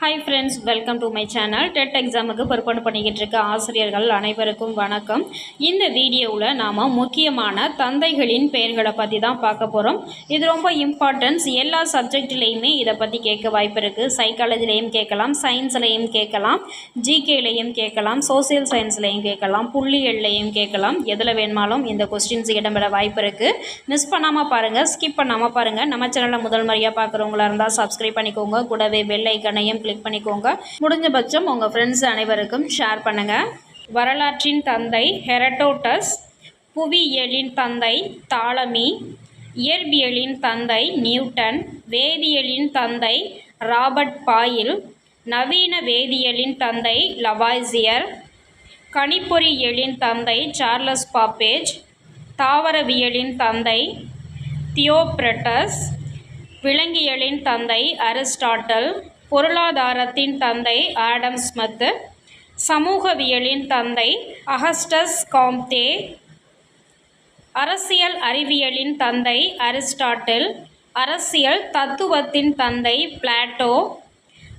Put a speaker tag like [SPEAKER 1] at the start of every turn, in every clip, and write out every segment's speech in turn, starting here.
[SPEAKER 1] Hi friends welcome to my channel TET எக்ஸாமுக்கு பொறுப்பாடு பண்ணிக்கிட்டு இருக்க ஆசிரியர்கள் அனைவருக்கும் வணக்கம். இந்த வீடியோவில் நாம் முக்கியமான தந்தைகளின் பெயர்களை பற்றி தான் பார்க்க போகிறோம் இது ரொம்ப இம்பார்ட்டன்ஸ் எல்லா சப்ஜெக்ட்லேயுமே இதை பற்றி கேட்க வாய்ப்பு இருக்குது சைக்காலஜிலையும் கேட்கலாம் சயின்ஸ்லேயும் கேட்கலாம் ஜிகேலையும் கேட்கலாம் சோசியல் சயின்ஸ்லேயும் கேட்கலாம் புள்ளியல்லையும் கேட்கலாம். எதில் வேணுமாலும் இந்த கொஸ்டின்ஸ் இடம்பெற வாய்ப்பு இருக்குது மிஸ் பண்ணாமல் பாருங்கள் ஸ்கிப் பண்ணாமல் பாருங்கள் நம்ம சேனலில் முதல் முறையாக பார்க்குறவங்களா இருந்தால் சப்ஸ்கிரைப் பண்ணிக்கோங்க. கூடவே பெல் ஐக்கனையும் கிளிக் பண்ணிக்கோங்க. முடிஞ்சபட்சம் உங்கள் ஃப்ரெண்ட்ஸ் அனைவருக்கும் ஷேர் பண்ணுங்கள் வரலாற்றின் தந்தை ஹெரட்டோட்டஸ் புவியியலின் தந்தை தாளமி இயற்பியலின் தந்தை நியூட்டன் வேதியியலின் தந்தை ராபர்ட் பாயில் நவீன வேதியியலின் தந்தை லவாய்சியர் கணிப்பொறியியலின் தந்தை சார்லஸ் பாப்பேஜ் தாவரவியலின் தந்தை தியோப்ரட்டஸ் விலங்கியலின் தந்தை அரிஸ்டாட்டல் பொருளாதாரத்தின் தந்தை ஆடம் ஸ்மித் சமூகவியலின் தந்தை அகஸ்டஸ் காம்தே அரசியல் அறிவியலின் தந்தை அரிஸ்டாட்டில் அரசியல் தத்துவத்தின் தந்தை பிளாட்டோ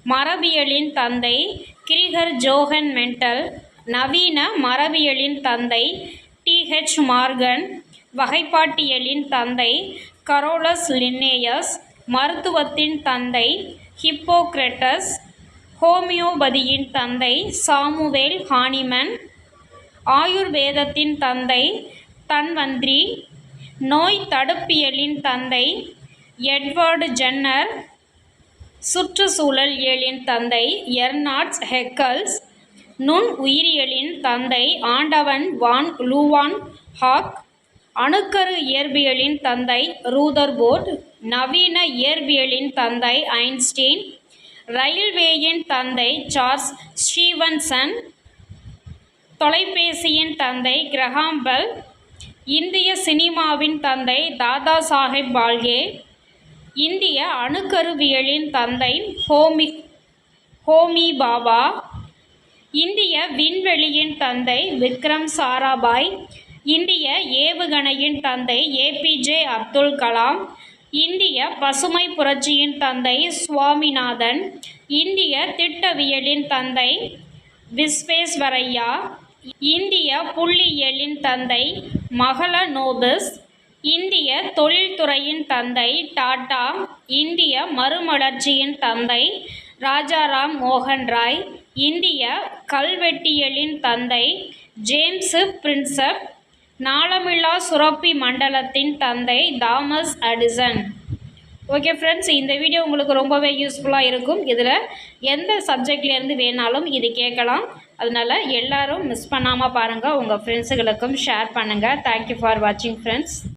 [SPEAKER 1] மரபியலின் தந்தை கிரிகர் ஜோஹன் மென்டல் நவீன மரபியலின் தந்தை டிஹெச் மார்கன் வகைப்பாட்டியலின் தந்தை கரோலஸ் லின்னேயஸ் மருத்துவத்தின் தந்தை ஹிப்போக்ரட்டஸ் ஹோமியோபதியின் தந்தை சாமுவேல் ஹானிமன் ஆயுர்வேதத்தின் தந்தை தன்வந்திரி நோய் தடுப்பியலின் தந்தை எட்வர்டு ஜென்னர் சுற்றுச்சூழல் இயலின் தந்தை எர்னாட்ஸ் ஹெக்கல்ஸ் நுண் உயிரியலின் தந்தை ஆண்டவன் வான் லூவான் ஹாக் அணுக்கரு இயற்பியலின் தந்தை ரூதர்போர்ட் நவீன இயற்பியலின் தந்தை ஐன்ஸ்டீன் ரயில்வேயின் தந்தை சார்ஸ் ஸ்டீவன்சன் தொலைபேசியின் தந்தை கிரஹாம்பல் இந்திய சினிமாவின் தந்தை தாதா சாஹேப் பால்கே இந்திய அணுக்கருவியலின் தந்தை ஹோமி ஹோமி பாபா இந்திய விண்வெளியின் தந்தை விக்ரம் சாராபாய் இந்திய ஏவுகணையின் தந்தை ஏபிஜே அப்துல் கலாம் இந்திய பசுமை புரட்சியின் தந்தை சுவாமிநாதன் இந்திய திட்டவியலின் தந்தை விஸ்வேஸ்வரையா இந்திய புள்ளியியலின் தந்தை மகள நோபிஸ் இந்திய தொழில்துறையின் தந்தை டாடா இந்திய மறுமலர்ச்சியின் தந்தை ராஜாராம் மோகன் ராய் இந்திய கல்வெட்டியலின் தந்தை ஜேம்ஸு பிரின்சப் நாளமில்லா சுரப்பி மண்டலத்தின் தந்தை தாமஸ் அடிசன். ஓகே ஃப்ரெண்ட்ஸ் இந்த வீடியோ உங்களுக்கு ரொம்பவே யூஸ்ஃபுல்லாக இருக்கும். இதில் எந்த சப்ஜெக்ட்லேருந்து வேணாலும் இது கேட்கலாம். அதனால் எல்லோரும் மிஸ் பண்ணாமல் பாருங்கள் உங்கள் ஃப்ரெண்ட்ஸுகளுக்கும் ஷேர் பண்ணுங்கள் தேங்க்யூ ஃபார் வாட்சிங் ஃப்ரெண்ட்ஸ்